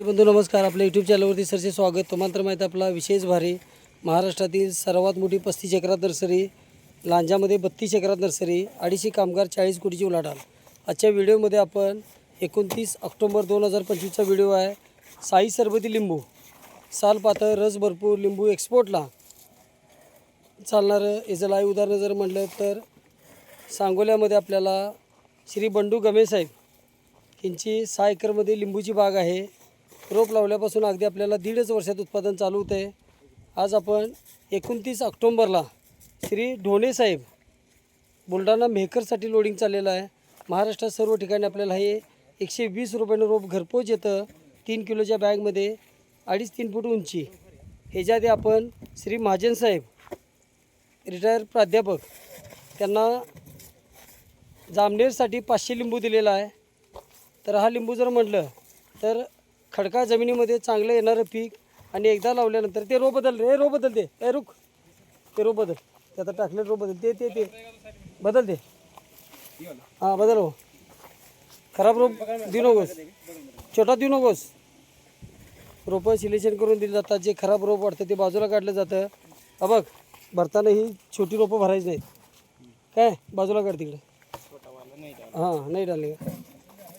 बंधू नमस्कार. आपल्या यूट्यूब चॅनलवरती सरचे स्वागत. तुम्हाला तर माहीत आपला. विशेष भारी. महाराष्ट्रातील सर्वात मोठी पस्तीस एकरात नर्सरी लांजामध्ये बत्तीस एकरात नर्सरी अडीचशे कामगार चाळीस कोटीची उलाढाल. आजच्या व्हिडिओमध्ये आपण एकोणतीस ऑक्टोबर दोन हजार पंचवीसचा व्हिडिओ आहे. साई सरबती लिंबू. साल पातळ रस भरपूर. लिंबू एक्सपोर्टला चालणारं याचं लाईव्ह उदाहरण जर म्हटलं तर सांगोल्यामध्ये आपल्याला श्री बंडू गमेसाहेब यांची सहा एकरमध्ये लिंबूची बाग आहे. रोप लावल्यापासून अगदी आपल्याला दीडच वर्षात उत्पादन चालू होतं. आहे आज आपण एकोणतीस ऑक्टोंबरला श्री ढोणे साहेब बुलढाणा मेहकरसाठी लोडिंग चाललेलं आहे. महाराष्ट्रात सर्व ठिकाणी आपल्याला हे एकशे वीस रुपयानं रोप घरपोच येतं. तीन किलोच्या बॅगमध्ये अडीच तीन फूट उंची. ह्याच्या आधी आपण श्री महाजन साहेब रिटायर प्राध्यापक त्यांना जामनेरसाठी पाचशे लिंबू दिलेला आहे. तर हा लिंबू जर म्हटलं तर खडका जमिनीमध्ये चांगलं येणारं पीक आणि एकदा लावल्यानंतर ते रो बदल रे रो बदल दे. ए रुख ते रो बदल. ते आता टाकले रो बदल. ते ते ते बदल दे. हां बदल हो. खराब रोप देऊ नकोस. छोटा देऊ नकोस. रोपं सिलेक्शन करून दिली जातात. जे खराब रोप वाटतं ते बाजूला काढलं जातं. अ बघ. भरताना ही छोटी रोपं भरायची नाहीत काय? बाजूला काढ तिकडे. हां नाही डाले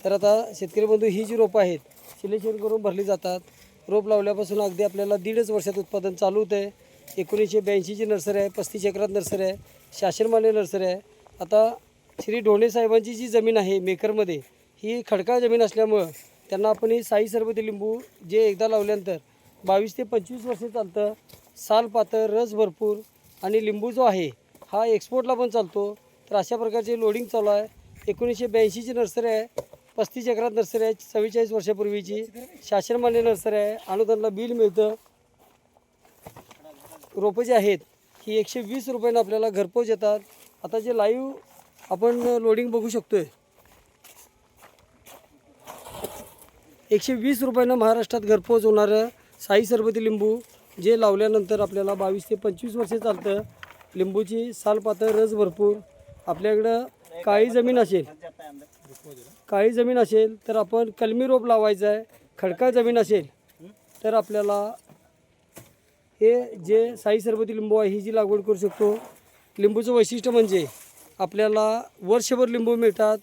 तर आता शेतकरी बंधू ही जी रोपं आहेत सिलेक्शन करून भरली जातात. रोप लावल्यापासून अगदी आपल्याला दीडच वर्षात उत्पादन चालू होतं. आहे एकोणीसशे ब्याऐंशीची नर्सरी आहे पस्तीस एकरात नर्सरी आहे शासनमान्य नर्सरी आहे. आता श्री ढोणे साहेबांची जी जमीन आहे मेकरमध्ये ही खडकाळ जमीन असल्यामुळं त्यांना आपण ही साई सरबती लिंबू जे एकदा लावल्यानंतर बावीस ते पंचवीस वर्षे चालतं. साल पातळ रस भरपूर आणि लिंबू जो आहे हा एक्सपोर्टला पण चालतो. तर अशा प्रकारचे लोडिंग चालू आहे. एकोणीसशे ब्याऐंशीची नर्सरी आहे. पस्तीस एकरात नर्सरी आहे चव्वेचाळीस वर्षापूर्वीची. शासनमान्य नर्सरी आहे अनुदानला बिल मिळतं. रोपं जी आहेत ही एकशे वीस रुपयानं आपल्याला घरपोच येतात. आता जे लाईव्ह आपण लोडिंग बघू शकतोय एकशे वीस रुपयानं महाराष्ट्रात घरपोच होणारं साई सरबती लिंबू जे लावल्यानंतर आपल्याला बावीस ते पंचवीस वर्षे चालतं. लिंबूची साल पातळ रस भरपूर. आपल्याकडं काळी जमीन असेल काळी जमीन असेल तर आपण कलमी रोप लावायचं आहे. खडकाळ जमीन असेल तर आपल्याला हे जे साई सरबती लिंबू आहे ही जी लागवड करू शकतो. लिंबूचं वैशिष्ट्य म्हणजे आपल्याला वर्षभर लिंबू मिळतात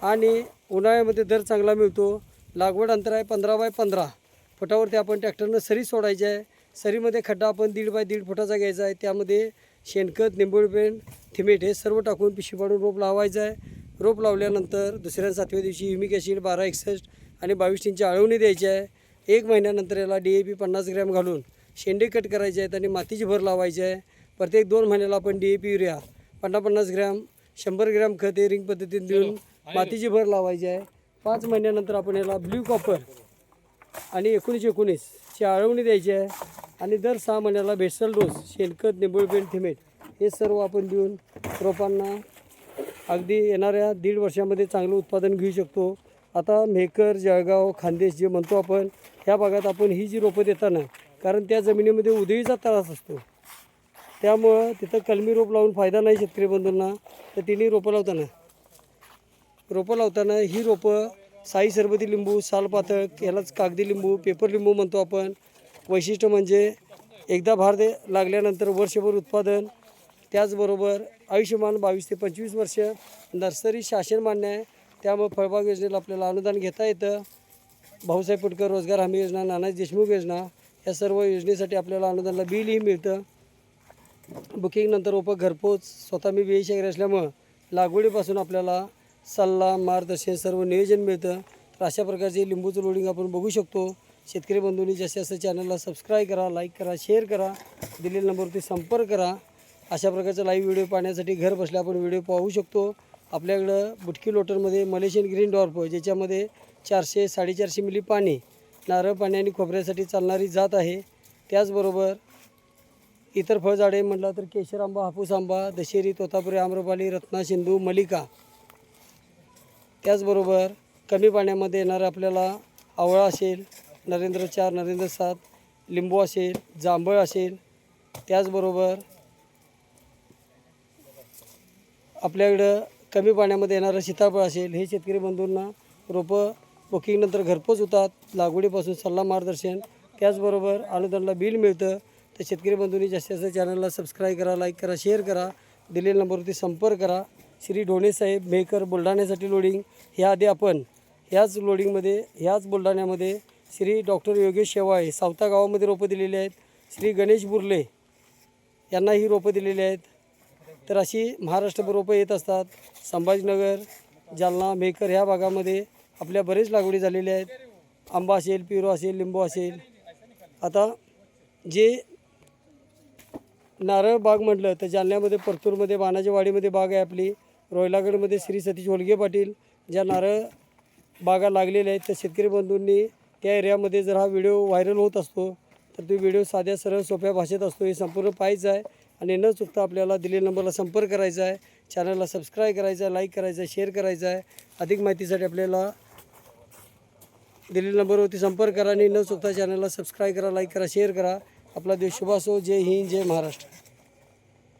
आणि उन्हाळ्यामध्ये दर चांगला मिळतो. लागवड अंतर आहे पंधरा बाय पंधरा. फुटावरती आपण ट्रॅक्टरनं सरी सोडायची आहे. सरीमध्ये खड्डा आपण दीड बाय दीड फुटाचा घ्यायचा आहे. त्यामध्ये शेणखत निंबोळपेंड थिमेट हे सर्व टाकून पिशवी पाडून रोप लावायचं आहे. रोप लावल्यानंतर दुसऱ्या सातव्या दिवशी युमिक ॲसिड बारा एकसष्ट आणि बावीस टीनची आळवणी द्यायची आहे. एक महिन्यानंतर याला डी ए पी पन्नास ग्रॅम घालून शेंडे कट करायचे आहेत आणि मातीची भर लावायची आहे. प्रत्येक दोन महिन्याला आपण डी ए पी युरिया पन्नास पन्नास ग्रॅम शंभर ग्रॅम खत हे रिंग पद्धतीने देऊन मातीची भर लावायची आहे. पाच महिन्यानंतर आपण याला ब्ल्यू कॉपर आणि एकोणीस एकोणीसची आळवणी द्यायची आहे. आणि दर सहा महिन्याला भेसल डोस शेणखत निंबोळपेंट थिमेट हे सर्व आपण देऊन रोपांना अगदी येणाऱ्या दीड वर्षामध्ये चांगलं उत्पादन घेऊ शकतो. आता मेकर जळगाव खानदेश जे म्हणतो आपण ह्या भागात आपण ही जी रोपं देताना कारण त्या जमिनीमध्ये उदळीचा त्रास असतो. त्यामुळं तिथं कलमी रोप लावून फायदा नाही शेतकरी बंधूंना. तर तिन्ही रोपं लावताना. रोपं लावताना ही रोपं साई सरबती लिंबू सालपातक यालाच कागदी लिंबू पेपर लिंबू म्हणतो आपण. वैशिष्ट्य म्हणजे एकदा भार दे लागल्यानंतर वर्षभर उत्पादन त्याचबरोबर आयुष्यमान बावीस ते पंचवीस वर्ष नर्सरी शासन मान्य आहे. त्यामुळे फळबाग योजनेला आपल्याला अनुदान घेता येतं. भाऊसाहेब फुटकर रोजगार हमी योजना नानाजी देशमुख योजना या सर्व योजनेसाठी आपल्याला अनुदानाला बिलही मिळतं. बुकिंगनंतर उपक घरपोच स्वतः मी वेळी शेगरी असल्यामुळं लागवडीपासून आपल्याला सल्ला मार्गदर्शन सर्व नियोजन मिळतं. तर अशा प्रकारचे लिंबूचं लोडिंग आपण बघू शकतो. शेतकरी बंधूंनी जसे जास्त चॅनलला सबस्क्राईब करा लाईक करा शेअर करा दिलेल्या नंबरवरती संपर्क करा. अशा प्रकारचा लाईव्ह व्हिडिओ पाहण्यासाठी घर बसल्या आपण व्हिडिओ पाहू शकतो. आपल्याकडं बुटकी लोटरमध्ये मलेशियन ग्रीन डॉर्फ ज्याच्यामध्ये चारशे साडेचारशे मिली पाणी नारळ पाणी आणि खोबऱ्यासाठी चालणारी जात आहे. त्याचबरोबर इतर फळझाडे म्हटलं तर केशर आंबा हापूस आंबा दशेरी तोतापुरी आम्रपाली रत्ना सिंधू मलिका त्याचबरोबर कमी पाण्यामध्ये येणारं आपल्याला आवळा असेल नरेंद्र चार नरेंद्र सात लिंबू असेल जांभळ असेल. त्याचबरोबर आपल्याकडं कमी पाण्यामध्ये येणारं सीताफळ असेल हे शेतकरी बंधूंना रोपं बुकिंगनंतर घरपोच होतात लागवडीपासून सल्ला मार्गदर्शन. त्याचबरोबर अनुदानला बिल मिळतं. तर शेतकरी बंधूंनी जास्तीत जास्त चॅनलला सबस्क्राईब करा लाईक करा शेअर करा. दिलेल्या नंबरवरती संपर्क करा. श्री ढोणे साहेब मेकर बुलढाण्यासाठी लोडिंग ह्याआधी आपण ह्याच लोडिंगमध्ये ह्याच बुलढाण्यामध्ये श्री डॉक्टर योगेश शेवाळे सावता गावामध्ये रोपं दिलेली आहेत. श्री गणेश बुर्ले यांना ही रोपं दिलेली आहेत. तर अशी महाराष्ट्रभर रोपं येत असतात. संभाजीनगर जालना मेकर ह्या भागामध्ये आपल्या बरेच लागवडी झालेल्या आहेत. आंबा असेल पिरो असेल लिंबू असेल. आता जे नारळ बाग म्हटलं तर जालन्यामध्ये परतूरमध्ये बाणाच्या वाडीमध्ये बाग आहे आपली. रोयलागडमध्ये श्री सतीश होलगे पाटील ज्या नारळ बागा लागलेल्या आहेत. त्या शेतकरी बंधूंनी त्या एरियामध्ये जर हा व्हिडिओ व्हायरल होत असतो तर तो व्हिडिओ साध्या सरळ सोप्या भाषेत असतो. हे संपूर्ण पाहायचं आहे. आणि न चुकता आपल्याला दिलेल्या नंबरला संपर्क करायचा आहे. चॅनलला सबस्क्राईब करायचं आहे लाईक करायचं आहे शेअर करायचं आहे. अधिक माहितीसाठी आपल्याला दिलेल्या नंबरवरती संपर्क करा आणि न चुकता चॅनलला सबस्क्राईब करा लाईक करा शेअर करा. आपला देश शुभ असो जय हिंद जय महाराष्ट्र.